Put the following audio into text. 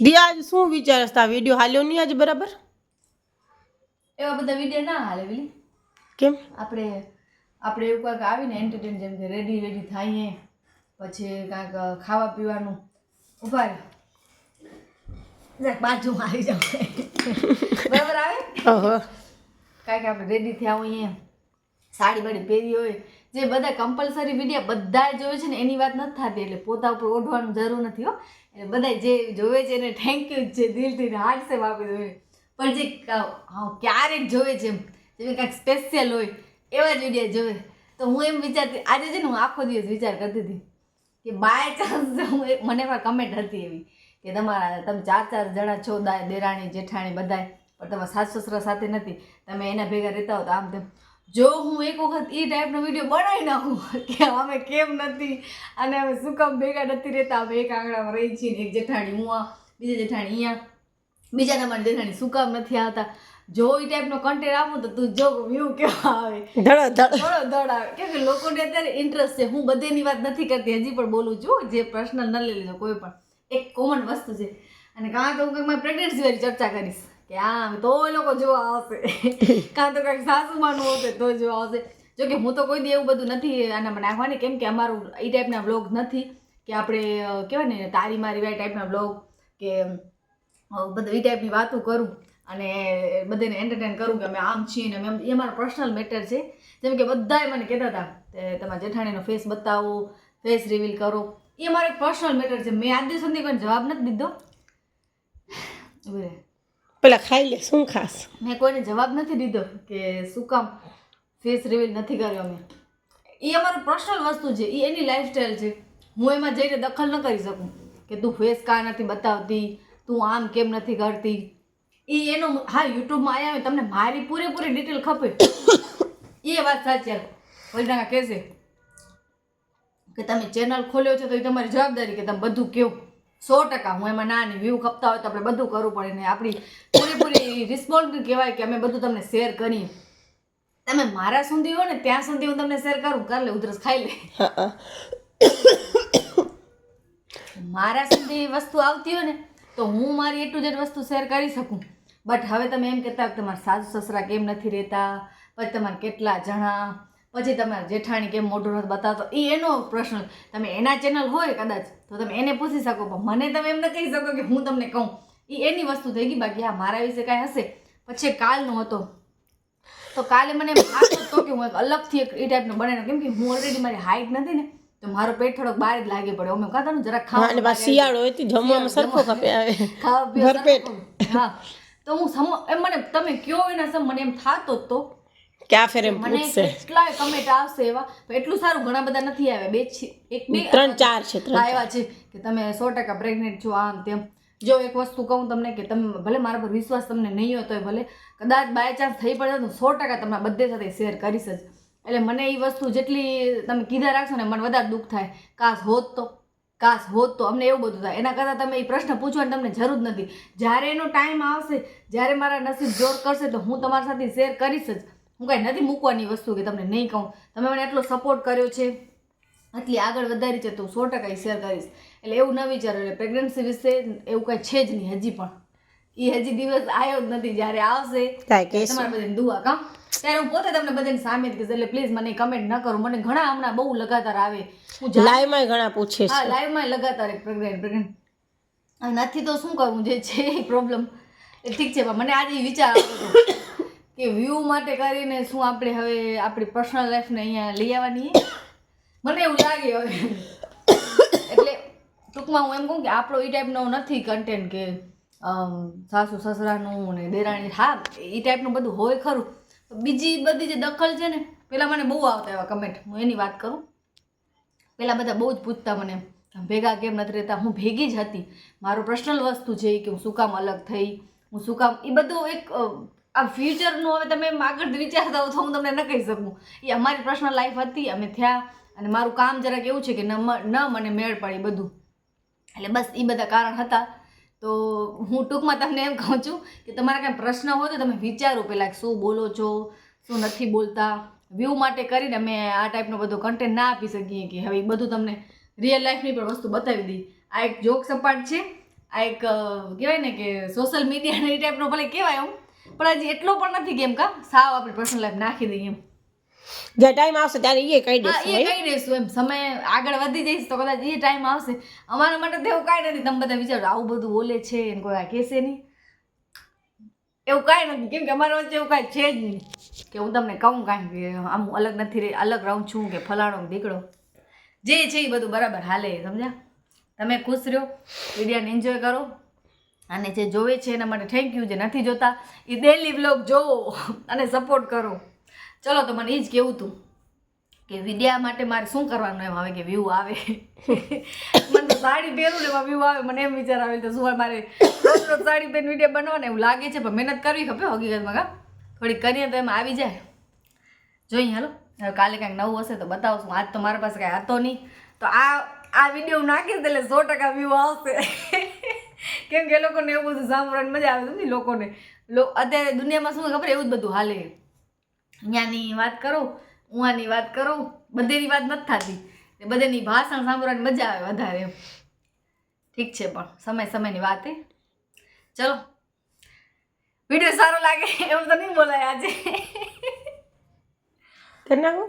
દિયા આજ શું વિચારસ તા? વીડિયો હાલ્યો નહીં આજ બરાબર? એવા બધા વિડિયો ના હાલે પેલી. કેમ? આપણે આપણે એવું કાંઈક આવીને એન્ટરટેન જેમ કે રેડી રેડી થઈએ પછી કાંઈક ખાવા પીવાનું. ઊભા રહે. બાજુ આવી જાવ બરાબર આવે? કાંઈક આપણે રેડી થયા હોઈએ. સાડી બાડી પહેરી હોય જે બધા કમ્પલસરી વીડિયો બધા જોવે છે ને, એની વાત નથી થતી. એટલે પોતા ઉપર ઓઢવાનું જરૂર નથી, હો. એટલે બધા જે જોવે છે એને થેન્ક યુ છે દિલથી હાર્ટ સેવ આપી દો પણ જે ક્યારેક જોવે છે જેમ કાંઈક સ્પેશિયલ હોય, એવા જ વીડિયો જોવે. તો હું એમ વિચારતી, આજે છે ને હું આખો દિવસ વિચાર કરતી હતી કે બાય ચાન્સ હું મને પણ કમેન્ટ હતી એવી કે તમારા, તમે ચાર ચાર જણા છો, દાય, દેરાણી, જેઠાણી બધાય, પણ તમારા સાસ, સસરા સાથે નથી, તમે એના ભેગા રહેતા હો તો આમ તેમ. જો હું એક વખત એ ટાઈપનો વીડિયો બનાવી નાખું કે અમે કેમ નથી અને અમે શું કામ ભેગા નથી રહેતા અમે એક આંગણામાં રહી છીએ એક જેઠાણી હું બીજી જેઠાણી અહીંયા બીજા નંબર જેઠાણી શું કામ નથી આવતા. જો એ ટાઈપનો કન્ટેન્ટ આપું તો તું જો વ્યૂ કેવા આવે. ધડો ધડ. આવે. કેમ કે લોકોને અત્યારે ઇન્ટરેસ્ટ છે હું બધીની વાત નથી કરતી હજી પણ બોલું છું જે પર્સનલ ન લઈ લેજો કોઈ પણ એક કોમન વસ્તુ છે. અને કાં તો હું કંઈક મારી પ્રેગ્નન્સી વાળી ચર્ચા કરીશ. કે આ તો એ લોકો જોવા આવશે કાં તો કંઈક સાસુમાનું હશે તો જોવા આવશે જો કે હું તો કોઈ દી એવું બધું નથી આનામાં નાખવાની કેમ કે અમારું એ ટાઈપના બ્લોગ નથી કે આપણે કહેવાય ને તારી મારી વાય ટાઈપના બ્લોગ કે બધા એ ટાઈપની વાતો કરું અને બધાને એન્ટરટેન કરું કે અમે આમ છીએ ને અમે એ મારો પર્સનલ મેટર છે જેમ કે બધાએ મને કહેતા હતા કે તમારા જેઠાણીનો ફેસ બતાવો ફેસ રિવીલ કરો એ મારો એક પર્સનલ મેટર છે મેં આજ દિવસ સુધી કોઈ જવાબ નથી દીધો રહે. પેલા ખાઈ લે, શું ખાસ? મેં કોઈને જવાબ નથી દીધો કે શું કામ ફેસ રિવીલ નથી કર્યો અમે. એ અમારું પર્સનલ વસ્તુ છે એ એની લાઈફસ્ટાઈલ છે. હું એમાં જઈને દખલ ન કરી શકું કે તું ફેસ કા નથી બતાવતી, તું આમ કેમ નથી કરતી. એ એનો હા, યુટ્યુબમાં આવ્યા હોય, તમને મારી પૂરેપૂરી ડિટેલ ખપે. એ વાત સાચી વૈદાના કહેશે કે તમે ચેનલ ખોલ્યો છે તો એ તમારી જવાબદારી કે તમે બધું કહો. સો ટકા હું એમાં ના નહીં વ્યૂ ખપતા હોય તો આપણે બધું કરવું પડે ને આપણી પૂરેપૂરી રિસ્પોન્સ કહેવાય કે અમે બધું તમને શેર કરીએ. તમે મારા સુધી હો ને ત્યાં સુધી હું તમને શેર કરું કર લે ઉધરસ ખાઈ લે. મારા સુધી વસ્તુ આવતી હોય ને તો હું મારી એ ટુ જેડ વસ્તુ શેર કરી શકું. બટ હવે તમે એમ કહેતા કે તમારા સાસુ સસરા કેમ નથી રહેતા? પછી તમારા કેટલા જણા? પછી તમારા જેઠાણી કેમ મોઢું નથી બતાવતો એ એનો પ્રશ્ન તમે એના ચેનલ હોય કદાચ તો તમે એને પૂછી શકો પણ મને તમે એમ ન કહી શકો કે હું તમને કહું. એ એની વસ્તુ થઈ ગઈ બાકી હા મારા વિશે કાંઈ હશે. પછી કાલનો હતો. તો કાલે મને લાગતો હતો કે હું એક અલગથી એક એ ટાઈપનો બનાવ્યો. કેમ કે હું ઓલરેડી મારી હાઈટ નથી ને તો મારો પેટ થોડોક બહાર જ લાગે પડ્યો. અમે ને જરા હા અને ખાવા શિયાળો હોય તો જમવામાં સરખો ખપે આવે. ખાવા પીવા હા. તો હું સમ એમ મને તમે કયો એના સમ મને એમ થાતો જ તો. કે આ ફેર પૂછશે? કેટલાય કમેન્ટ આવશે એવા. એટલું સારું ઘણા બધા નથી આવ્યા. બે એક બે ત્રણ ચાર છે આવ્યા છે કે તમે સો ટકા પ્રેગ્નેન્ટ છો આમ તેમ. જો એક વસ્તુ કહું તમને કે તમે ભલે મારા પર વિશ્વાસ તમને નહીં હોય ભલે. કદાચ બાય ચાન્સ થઈ પડે તો સો ટકા તમે બધે સાથે શેર કરીશ જ. એટલે મને એ વસ્તુ જેટલી તમે કીધા રાખશો ને મને વધારે દુઃખ થાય. કાશ હોત તો કાશ હોત તો અમને એવું બધું થાય. એના કરતાં તમે એ પ્રશ્ન પૂછવાની તમને જરૂર નથી. જ્યારે એનો ટાઈમ આવશે જ્યારે મારા નસીબ જોર કરશે તો હું તમારી સાથે શેર કરીશ જ. હું કાંઈ નથી મૂકવાની વસ્તુ કે તમને નહીં કહું. તમે મને એટલો સપોર્ટ કર્યો છે આટલી આગળ વધારી છે તો સો ટકા શેર કરીશ. એટલે એવું ન વિચારો એટલે પ્રેગ્નન્સી વિશે એવું કાંઈ છે જ નહીં હજી પણ. એ હજી દિવસ આવ્યો જ નથી જ્યારે આવશે તમારે બધાને દુઆ કામ ત્યારે હું પોતે તમને બધાની સામે કહીશ એટલે પ્લીઝ મને કમેન્ટ ન કરો. મને ઘણા હમણાં બહુ લગાતાર આવે. હું લાઈવમાં ઘણા પૂછે હા છે લાઈવમાં લગાતાર પ્રેગ્નેન્ટ પ્રેગ્નેન્ટ નથી તો શું કરવું જે છે પ્રોબ્લેમ એ ઠીક છે પણ મને આજે વિચાર આવતો કે વ્યૂ માટે કરીને શું આપણે હવે આપણી પર્સનલ લાઈફને અહીંયા લઈ આવવાની મને એવું લાગે હવે. એટલે ટૂંકમાં હું એમ કહું કે આપણો એ ટાઈપનો નથી કન્ટેન્ટ કે સાસુ સસરાનું ને દેરાણી, હા એ ટાઈપનું બધું હોય ખરું. બીજી બધી જે દખલ છે ને પહેલાં મને બહુ આવતા એવા કમેન્ટ હું એની વાત કરું. પહેલાં બધા બહુ જ પૂછતા મને ભેગા કેમ નથી રહેતા? હું ભેગી જ હતી. મારું પર્સનલ વસ્તુ છે કે હું શું કામ અલગ થઈ, હું શું કામ એ બધું એક આ ફ્યુચરનું હવે તમે એમ આગળથી વિચારતા હો તો હું તમને ન કહી શકું. એ અમારી પર્સનલ લાઈફ હતી, અમે થયા અને મારું કામ જરાક એવું છે કે ન ન મને મેળ પડી બધું. એટલે બસ એ બધા કારણ હતા. તો હું ટૂંકમાં તમને એમ કહું છું કે તમારા કાંઈ પ્રશ્ન હોય તો તમે વિચારો પહેલાં શું બોલો છો, શું નથી બોલતા. વ્યૂ માટે કરીને અમે આ ટાઈપનો બધો કન્ટેન્ટ ના આપી શકીએ કે હવે એ બધું તમને રિયલ લાઈફની પણ વસ્તુ બતાવી દઈ. આ એક જોક સપાટ છે. આ એક કહેવાય ને કે સોશિયલ મીડિયા એ ટાઈપનો ભલે કહેવાય એમ પણ હજી એટલો પણ નથી કે કા? સાવ આપણે પર્સનલ લાઈફ નાખી દઈએ એમ. જે ટાઈમ આવશે ત્યારે એ કહી દઈશું એ કહી દઈશું એમ. સમય આગળ વધી જઈશ તો કદાચ એ ટાઈમ આવશે. અમારા માટે તો એવું કાંઈ નથી. તમે બધા વિચારો આવું બધું બોલે છે એને કોઈ આ કહેશે નહીં. એવું કાંઈ નથી. કેમ કે અમારા વચ્ચે એવું કાંઈ છે જ નહીં. કે હું તમને કહું કાંઈ કે આમ હું અલગ નથી રહી અલગ રહું છું કે ફલાણો દીકડો જે છે એ બધું બરાબર હાલે સમજ્યા? તમે ખુશ રહ્યો વિડીયોને એન્જોય કરો. અને જે જોવે છે એના માટે થેન્ક યુ જે નથી જોતા એ ડેલી વ્લોગ જોવો અને સપોર્ટ કરો. ચલો તો મને એ જ કહેવું હતું કે વિદ્યા માટે મારે શું કરવાનું એમ આવે કે વ્યૂ આવે. મને સાડી પહેરું ને એમાં વ્યૂ આવે, મને એમ વિચાર આવે તો શું મારે રોજ રોજ સાડી પહેરીને વીડિયો બનાવવાને એવું લાગે છે, પણ મહેનત કરવી ખપે હકીકતમાં કા? થોડી કરીએ તો એમાં આવી જાય. જોઈએ હાલો, હવે કાલે કાંઈક નવું હશે તો બતાવશું. આજ તો મારા પાસે કાંઈ હતો નહીં. તો આ આ વીડિયો નાખીશ એટલે સો ટકા વ્યૂ આવશે. કેમ કે લોકોને એવું બધું સાંભળવાની મજા આવે છે ને લોકોને. લો અત્યારે દુનિયામાં શું ખબર એવું જ બધું હાલે. અહીંયાની વાત કરું ઉહાની વાત કરું બધેની વાત નથી થતી. બધેની ભાષણ સાંભળવાની મજા આવે વધારે એમ. ઠીક છે પણ સમય સમયની વાત એ ચલો. વીડિયો સારો લાગે એવું તો નહીં બોલાય આજે. કરી નાખો?